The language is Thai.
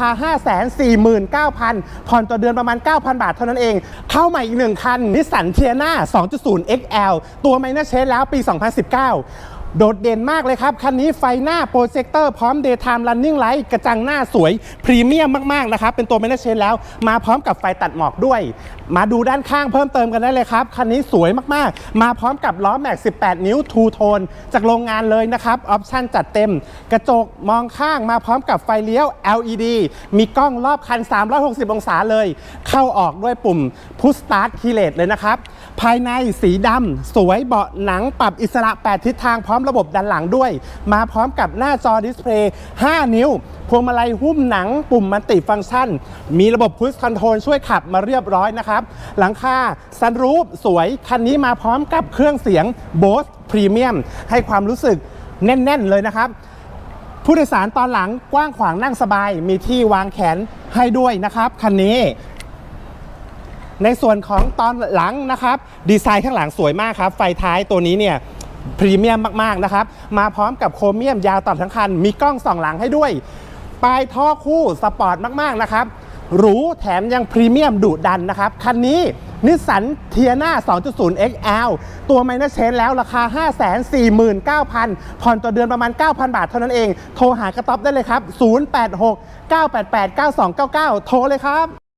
คา549,000 ผ่อนต่อเดือนประมาณ 9,000 บาทเท่านั้นเอง เข้าใหม่อีกหนึ่งคันนิสสันเทียนา2.0 XL ตัวไมเนอร์เชสแล้วปี 2019 โดดเด่นมากเลยครับ คันนี้ไฟหน้าโปรเจคเตอร์พร้อม Daytime Running Light กระจังหน้าสวย พรีเมียมมาก ๆ นะครับ เป็นตัว m a n a g e แล้ว มาพร้อมกับไฟตัดหมอกด้วย มาดูด้านข้างเพิ่มเติมกันได้เลยครับ คันนี้สวยมากๆ มาพร้อมกับล้อแม็ก 18 นิ้วทูโทนจากโรงงานเลยนะครับ ออปชั่นจัดเต็ม กระจกมองข้างมาพร้อมกับไฟเลี้ยว LED มีกล้องรอบคัน 360 องศาเลย เข้าออกด้วยปุ่มพุชสตาร์ทคีเลตเลยนะครับภายในสีดำสวยเบาะหนังปรับอิสระ 8 ทิศทางพร้อมระบบด้านหลังด้วย มาพร้อมกับหน้าจอดิสเพลย์ 5 นิ้ว พวงมาลัยหุ้มหนังปุ่มมัลติฟังก์ชัน มีระบบพุชคอนโทรลช่วยขับมาเรียบร้อยนะครับ หลังคาซันรูฟสวย คันนี้มาพร้อมกับเครื่องเสียง Bose Premium ให้ความรู้สึกแน่น ๆ เลยนะครับผู้โดยสารตอนหลังกว้างขวางนั่งสบาย มีที่วางแขนให้ด้วยนะครับคันนี้ ในส่วนของตอนหลังนะครับ ดีไซน์ข้างหลังสวยมากครับ ไฟท้ายตัวนี้เนี่ย พรีเมียมมาก ๆ นะครับ มาพร้อมกับโครเมียมยาวตลอดทั้งคัน มีกล้องสองหลังให้ด้วย ปลายท่อคู่สปอร์ตมาก ๆ นะครับ หรูแถมยังพรีเมียมดุดันนะครับ คันนี้นิสสันเทียนา 2.0 XL ตัวไมเนอร์เชนแล้วราคา 549,000 ผ่อนต่อเดือนประมาณ 9,000 บาทเท่านั้นเอง โทรหากระต๊อบได้เลยครับ 086 988 9299 โทรเลยครับ